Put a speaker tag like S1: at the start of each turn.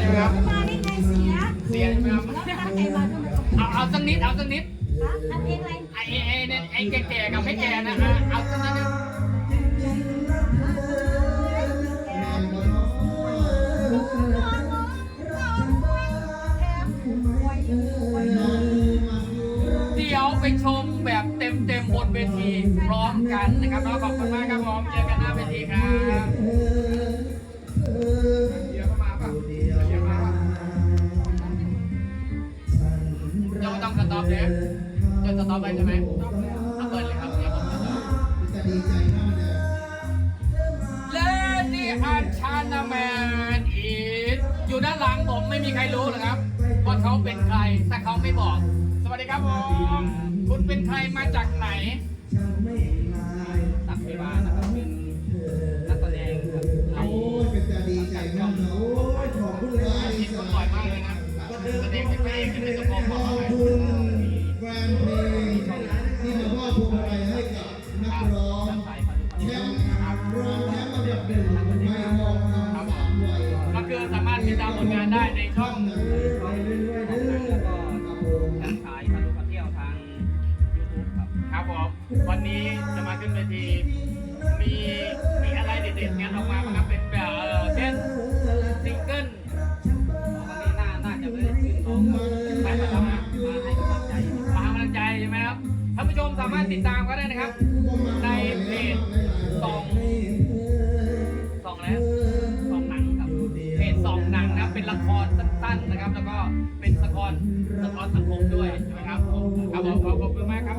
S1: ใช่ไหมครับ
S2: มาได้ไงเสียเสียใช่ไหมครับแล้
S1: วตั้ง
S3: ใจมาทำไมเอาเอาสักนิดเ
S2: อา
S1: สักนิด
S2: ฮะทำเองอะไร
S1: ไอ้ไอ้เนี่ยไอ้แก่ๆกับไม่แก่นะอะเอาสักนิดนึง
S2: เดี๋ยวไปชมแบบเต็มๆบนเวทีพร้อมกันนะครับแล้วขอบคุณมาก ต้องสต็อปเนี่ยจะสต็อปไปใช่ไหมเอาเปิดเลยครับเดี๋ยวผมสต็อปจะดีใจมากเลย Lady and Chinaman
S1: is อยู่ด้านหลังผมไม่มีใครรู้หรอกครับ
S2: ว่าเขาเป็นใครถ้าเขาไม่บอก
S1: สวัสดีครับผมคุณเป็นใครมาจากไหน
S2: ตักพิบานะครับเป็นนักแสดงครับโอ้
S4: ยเป็น
S5: ะดีใจมากลยโอ
S4: ้ยขอบคุณเล
S2: ยค
S5: ิดว่าปล่อยมากเลยนะแสดงเป็นพ
S2: ระเอกเป็นตัวโกง
S5: ก็
S1: คือสามารถติดตามผลงานได้ในช่อง
S5: ทั้ง
S4: สายทะลุมาเที่ยวทาง YouTube ครับ
S1: ครับผมวันนี้จะมาขึ้นเวที
S2: มีมีอะไรเด็ดๆงานออกมาครับเ
S1: ป็นแบบเออเช่น
S2: ซิงเกิลวันนี้น่าน่าจะเป็นชื่นชมไปมาทำมาให้กำลังใจมาให้กำลังใจ
S1: ใช่ไหมครับท่านผู้ชมสามารถติดตามก็ได้นะครับ
S2: ในเพจ ละครสั้นๆนะครับ แล้วก
S4: ็
S2: เป็นละครสะท้อนสังคมด้วยนะครับครับผมขอบคุณมากครับ